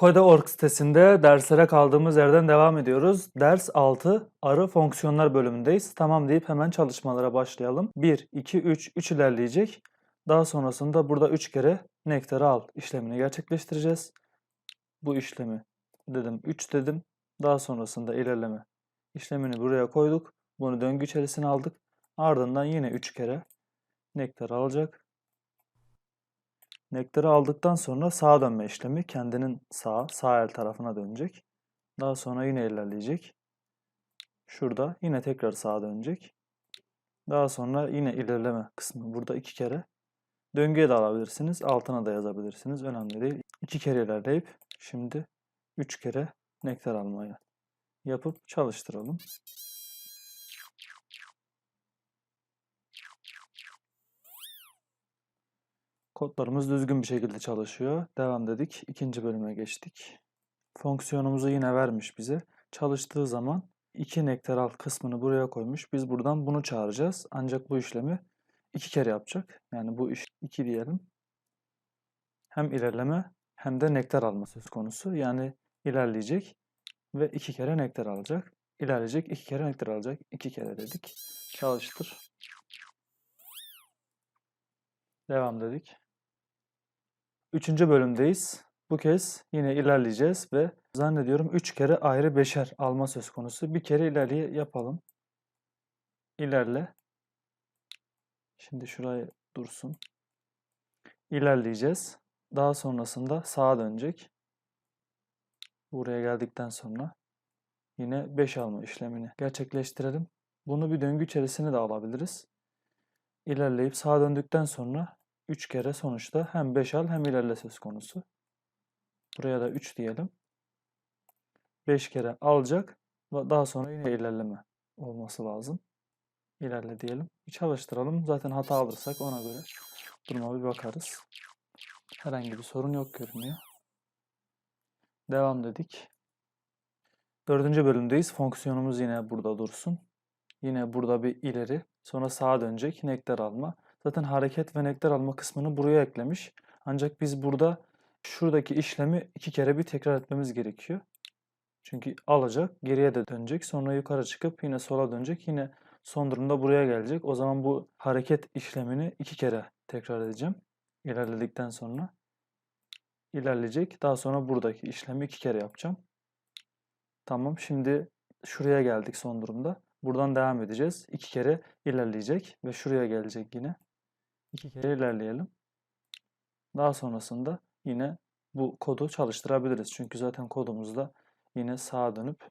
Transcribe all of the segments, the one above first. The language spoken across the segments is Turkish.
Kode.org sitesinde derslere kaldığımız yerden devam ediyoruz. Ders 6 arı fonksiyonlar bölümündeyiz. Tamam deyip hemen çalışmalara başlayalım. 1, 2, 3, 3 ilerleyecek. Daha sonrasında burada 3 kere nektarı al işlemini gerçekleştireceğiz. Bu işlemi dedim 3 dedim. Daha sonrasında ilerleme işlemini buraya koyduk. Bunu döngü içerisine aldık. Ardından yine 3 kere nektarı alacak. Nektarı aldıktan sonra sağa dönme işlemi kendinin sağ, sağ el tarafına dönecek. Daha sonra yine ilerleyecek. Şurada yine tekrar sağa dönecek. Daha sonra yine ilerleme kısmı burada iki kere. Döngüye de alabilirsiniz. Altına da yazabilirsiniz. Önemli değil. İki kere ilerleyip şimdi üç kere nektar almayı yapıp çalıştıralım. Kodlarımız düzgün bir şekilde çalışıyor. Devam dedik. İkinci bölüme geçtik. Fonksiyonumuzu yine vermiş bize. Çalıştığı zaman iki nektar al kısmını buraya koymuş. Biz buradan bunu çağıracağız. Ancak bu işlemi iki kere yapacak. Yani bu iş iki diyelim. Hem ilerleme hem de nektar alma söz konusu. Yani ilerleyecek ve iki kere nektar alacak. İlerleyecek, iki kere nektar alacak. İki kere dedik. Çalıştır. Devam dedik. Üçüncü bölümdeyiz. Bu kez yine ilerleyeceğiz ve zannediyorum 3 kere ayrı beşer alma söz konusu. Bir kere ilerleye yapalım. İlerle. Şimdi şuraya dursun. İlerleyeceğiz. Daha sonrasında sağa dönecek. Buraya geldikten sonra yine 5 alma işlemini gerçekleştirelim. Bunu bir döngü içerisine de alabiliriz. İlerleyip sağa döndükten sonra 3 kere sonuçta hem 5 al hem ilerle söz konusu. Buraya da 3 diyelim. 5 kere alacak ve daha sonra yine ilerleme olması lazım. İlerle diyelim. Bir çalıştıralım. Zaten hata alırsak ona göre duruma bir bakarız. Herhangi bir sorun yok görünüyor. Devam dedik. Dördüncü bölümdeyiz. Fonksiyonumuz yine burada dursun. Yine burada bir ileri. Sonra sağa dönecek. Nektar alma. Zaten hareket ve nektar alma kısmını buraya eklemiş. Ancak biz burada şuradaki işlemi iki kere bir tekrar etmemiz gerekiyor. Çünkü alacak, geriye de dönecek. Sonra yukarı çıkıp yine sola dönecek. Yine son durumda buraya gelecek. O zaman bu hareket işlemini iki kere tekrar edeceğim. İlerledikten sonra ilerleyecek. Daha sonra buradaki işlemi iki kere yapacağım. Tamam. Şimdi şuraya geldik son durumda. Buradan devam edeceğiz. İki kere ilerleyecek ve şuraya gelecek yine. İki kere ilerleyelim. Daha sonrasında yine bu kodu çalıştırabiliriz. Çünkü zaten kodumuzda yine sağa dönüp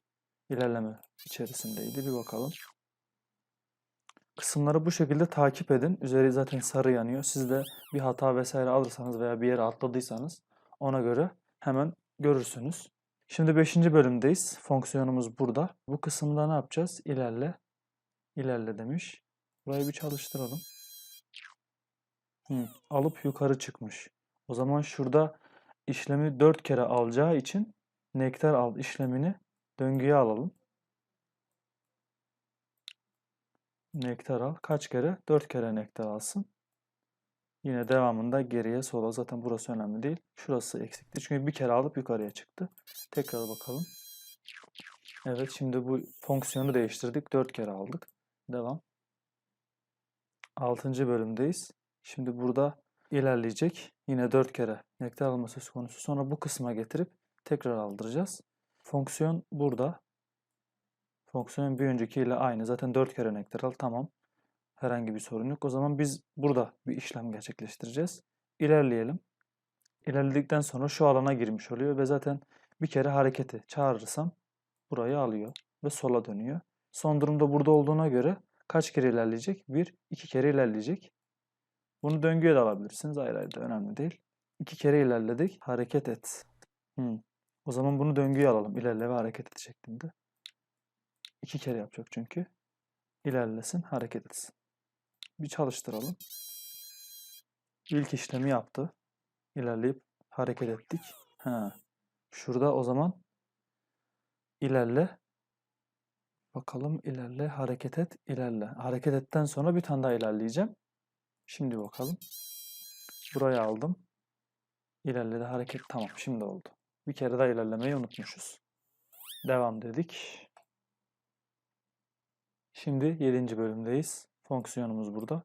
ilerleme içerisindeydi. Bir bakalım. Kısımları bu şekilde takip edin. Üzeri zaten sarı yanıyor. Siz de bir hata vesaire alırsanız veya bir yere atladıysanız ona göre hemen görürsünüz. Şimdi 5. bölümdeyiz. Fonksiyonumuz burada. Bu kısımda ne yapacağız? İlerle. İlerle demiş. Burayı bir çalıştıralım. Hı, alıp yukarı çıkmış. O zaman şurada işlemi 4 kere alacağı için nektar al işlemini döngüye alalım. Nektar al. Kaç kere? 4 kere nektar alsın. Yine devamında geriye sola. Zaten burası önemli değil. Şurası eksikti. Çünkü bir kere alıp yukarıya çıktı. Tekrar bakalım. Evet şimdi bu fonksiyonu değiştirdik. 4 kere aldık. Devam. 6. bölümdeyiz. Şimdi burada ilerleyecek. Yine 4 kere nektar alma söz konusu. Sonra bu kısma getirip tekrar aldıracağız. Fonksiyon burada. Fonksiyon bir öncekiyle aynı. Zaten 4 kere nektar al. Tamam. Herhangi bir sorun yok. O zaman biz burada bir işlem gerçekleştireceğiz. İlerleyelim. İlerledikten sonra şu alana girmiş oluyor ve zaten bir kere hareketi çağırırsam burayı alıyor ve sola dönüyor. Son durumda burada olduğuna göre kaç kere ilerleyecek? Bir, iki kere ilerleyecek. Bunu döngüye de alabilirsiniz. Ayrı ayrı da önemli değil. İki kere ilerledik. Hareket et. Hmm. O zaman bunu döngüye alalım. İlerle ve hareket et şeklinde. İki kere yapacak çünkü. İlerlesin, hareket etsin. Bir çalıştıralım. İlk işlemi yaptı. İlerleyip hareket ettik. Ha. Şurada o zaman ilerle. Bakalım ilerle, hareket et, ilerle. Hareket etten sonra bir tane daha ilerleyeceğim. Şimdi bakalım. Buraya aldım. İlerledi hareket. Tamam şimdi oldu. Bir kere daha ilerlemeyi unutmuşuz. Devam dedik. Şimdi 7. bölümdeyiz. Fonksiyonumuz burada.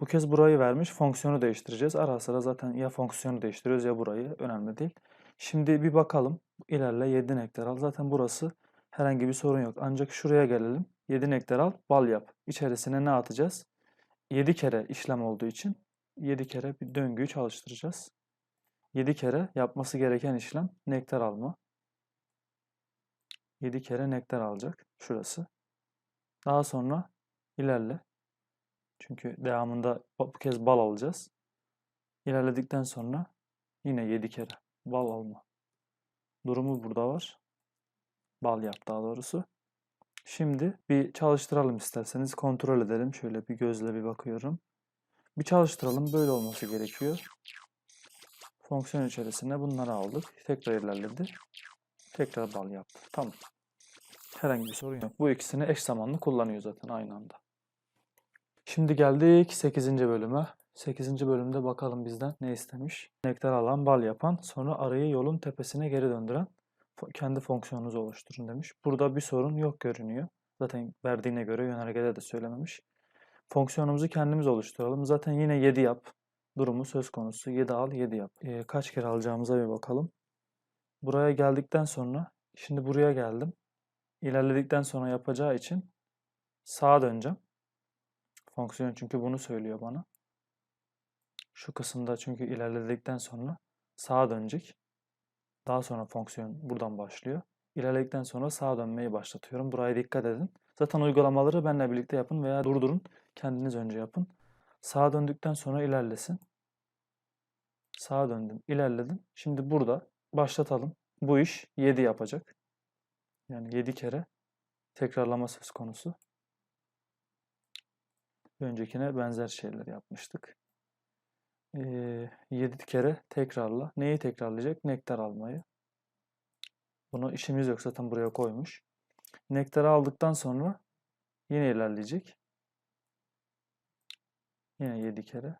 Bu kez burayı vermiş. Fonksiyonu değiştireceğiz. Ara sıra zaten ya fonksiyonu değiştiriyoruz ya burayı. Önemli değil. Şimdi bir bakalım. İlerle 7 nektar al. Zaten burası herhangi bir sorun yok. Ancak şuraya gelelim. 7 nektar al. Bal yap. İçerisine ne atacağız? 7 kere işlem olduğu için 7 kere bir döngüyü çalıştıracağız. 7 kere yapması gereken işlem nektar alma. 7 kere nektar alacak. Şurası. Daha sonra ilerle. Çünkü devamında bu kez bal alacağız. İlerledikten sonra yine 7 kere bal alma. Durumu burada var. Bal yap daha doğrusu. Şimdi bir çalıştıralım isterseniz. Kontrol edelim. Şöyle bir gözle bir bakıyorum. Bir çalıştıralım. Böyle olması gerekiyor. Fonksiyon içerisinde bunları aldık. Tekrar ilerledi. Tekrar bal yaptı. Tamam. Herhangi bir sorun yok. Bu ikisini eş zamanlı kullanıyor zaten aynı anda. Şimdi geldik 8. bölüme. 8. bölümde bakalım bizden ne istemiş. Nektar alan, bal yapan, sonra arayı yolun tepesine geri döndüren kendi fonksiyonunuzu oluşturun demiş. Burada bir sorun yok görünüyor. Zaten verdiğine göre yönergede de söylememiş. Fonksiyonumuzu kendimiz oluşturalım. Zaten yine 7 yap. Durumu söz konusu. 7 al, 7 yap. Ee, kaç kere alacağımıza bir bakalım. Buraya geldikten sonra, şimdi buraya geldim. İlerledikten sonra yapacağı için sağa döneceğim. Fonksiyon çünkü bunu söylüyor bana. Şu kısımda çünkü ilerledikten sonra sağa dönecek. Daha sonra fonksiyon buradan başlıyor. İlerledikten sonra sağa dönmeyi başlatıyorum. Buraya dikkat edin. Zaten uygulamaları benimle birlikte yapın veya durdurun. Kendiniz önce yapın. Sağa döndükten sonra ilerlesin. Sağa döndüm, ilerledim. Şimdi burada başlatalım. Bu iş 7 yapacak. Yani 7 kere tekrarlama söz konusu. Öncekine benzer şeyler yapmıştık. Ee, 7 kere tekrarla. Neyi tekrarlayacak? Nektar almayı. Bunu işimiz yok zaten buraya koymuş. Nektarı aldıktan sonra yine ilerleyecek. Yine 7 kere.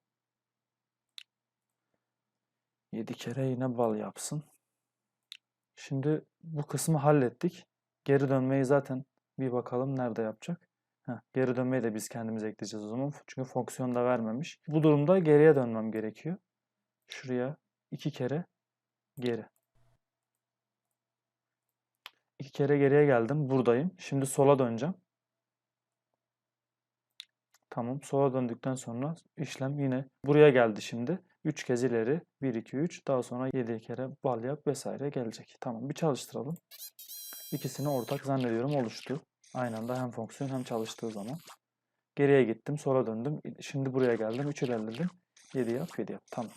7 kere yine bal yapsın. Şimdi bu kısmı hallettik. Geri dönmeyi zaten bir bakalım nerede yapacak. Geri dönmeyi de biz kendimiz ekleyeceğiz o zaman. Çünkü fonksiyon da vermemiş. Bu durumda geriye dönmem gerekiyor. Şuraya iki kere geri. İki kere geriye geldim. Buradayım. Şimdi sola döneceğim. Tamam. Sola döndükten sonra işlem yine buraya geldi şimdi. 3 kez ileri. 1, 2, 3. Daha sonra 7 kere bal yap vesaire gelecek. Tamam. Bir çalıştıralım. İkisini ortak zannediyorum oluştu. Aynı anda hem fonksiyon hem çalıştığı zaman. Geriye gittim. Sola döndüm. Şimdi buraya geldim. 3 ilerledim. 7 yap 7 yap. Tamam.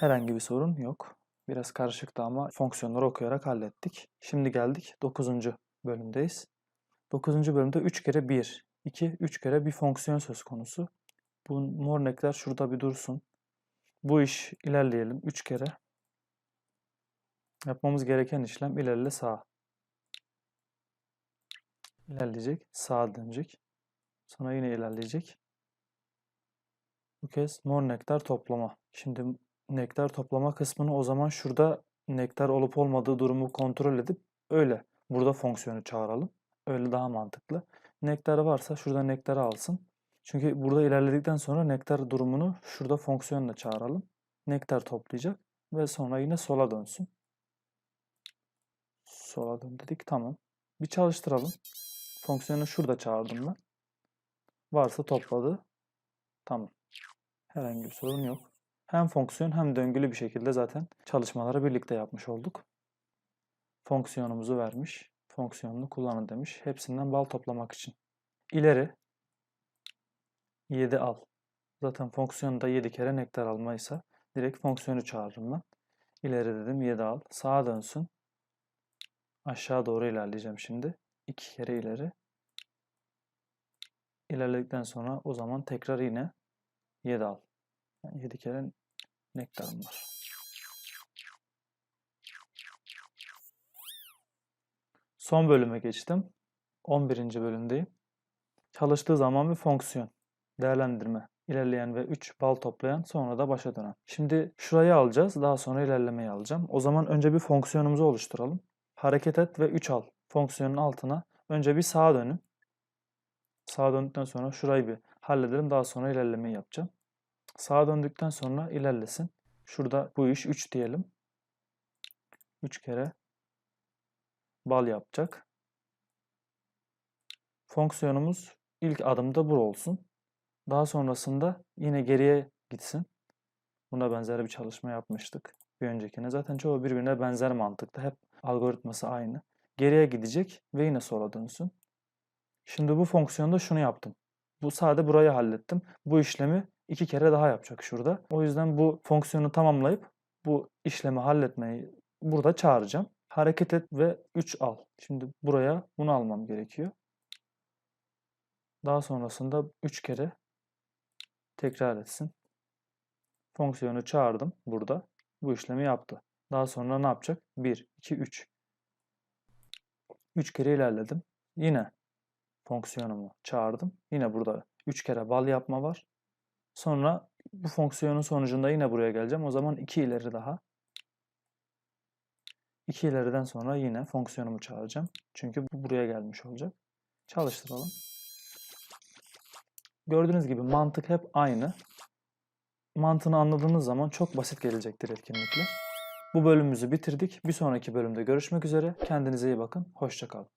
Herhangi bir sorun yok. Biraz karışıktı ama fonksiyonları okuyarak hallettik. Şimdi geldik 9. bölümdeyiz. 9. bölümde 3 kere 1, 2, 3 kere bir fonksiyon söz konusu. Bu mor nekler şurada bir dursun. Bu iş ilerleyelim 3 kere. Yapmamız gereken işlem ilerle sağa. İlerleyecek, sağa dönecek. Sonra yine ilerleyecek. Bu kez mor nektar toplama. Şimdi nektar toplama kısmını o zaman şurada nektar olup olmadığı durumu kontrol edip öyle burada fonksiyonu çağıralım. Öyle daha mantıklı. Nektarı varsa şurada nektarı alsın. Çünkü burada ilerledikten sonra nektar durumunu şurada fonksiyonla çağıralım. Nektar toplayacak ve sonra yine sola dönsün. Sola dön dedik. Tamam. Bir çalıştıralım. Fonksiyonu şurada çağırdım ben. Varsa topladı. Tamam. Herhangi bir sorun yok. Hem fonksiyon hem döngülü bir şekilde zaten çalışmaları birlikte yapmış olduk. Fonksiyonumuzu vermiş. Fonksiyonunu kullanın demiş. Hepsinden bal toplamak için. İleri 7 al. Zaten fonksiyonda 7 kere nektar almaysa direkt fonksiyonu çağırırım ben. İleri dedim 7 al. Sağa dönsün. Aşağı doğru ilerleyeceğim şimdi. 2 kere ileri. İlerledikten sonra o zaman tekrar yine 7 al. Yani 7 kere nektarım var. Son bölüme geçtim. 11. bölümdeyim. Çalıştığı zaman bir fonksiyon. Değerlendirme. ilerleyen ve 3 bal toplayan sonra da başa dönen. Şimdi şurayı alacağız. Daha sonra ilerlemeyi alacağım. O zaman önce bir fonksiyonumuzu oluşturalım. Hareket et ve 3 al fonksiyonun altına önce bir sağa dönün. Sağa döndükten sonra şurayı bir halledelim. Daha sonra ilerlemeyi yapacağım. Sağa döndükten sonra ilerlesin. Şurada bu iş 3 diyelim. 3 kere bal yapacak. Fonksiyonumuz ilk adımda bu olsun. Daha sonrasında yine geriye gitsin. Buna benzer bir çalışma yapmıştık bir öncekine. Zaten çoğu birbirine benzer mantıkta. Hep algoritması aynı. Geriye gidecek ve yine sola dönsün. Şimdi bu fonksiyonda şunu yaptım. Bu sade burayı hallettim. Bu işlemi iki kere daha yapacak şurada. O yüzden bu fonksiyonu tamamlayıp bu işlemi halletmeyi burada çağıracağım. Hareket et ve 3 al. Şimdi buraya bunu almam gerekiyor. Daha sonrasında 3 kere tekrar etsin. Fonksiyonu çağırdım burada. Bu işlemi yaptı. Daha sonra ne yapacak? 1, 2, 3. 3 kere ilerledim. Yine fonksiyonumu çağırdım. Yine burada 3 kere bal yapma var. Sonra bu fonksiyonun sonucunda yine buraya geleceğim. O zaman 2 ileri daha. 2 ileriden sonra yine fonksiyonumu çağıracağım. Çünkü bu buraya gelmiş olacak. Çalıştıralım. Gördüğünüz gibi mantık hep aynı. Mantığını anladığınız zaman çok basit gelecektir etkinlikler. Bu bölümümüzü bitirdik. Bir sonraki bölümde görüşmek üzere. Kendinize iyi bakın. Hoşçakalın.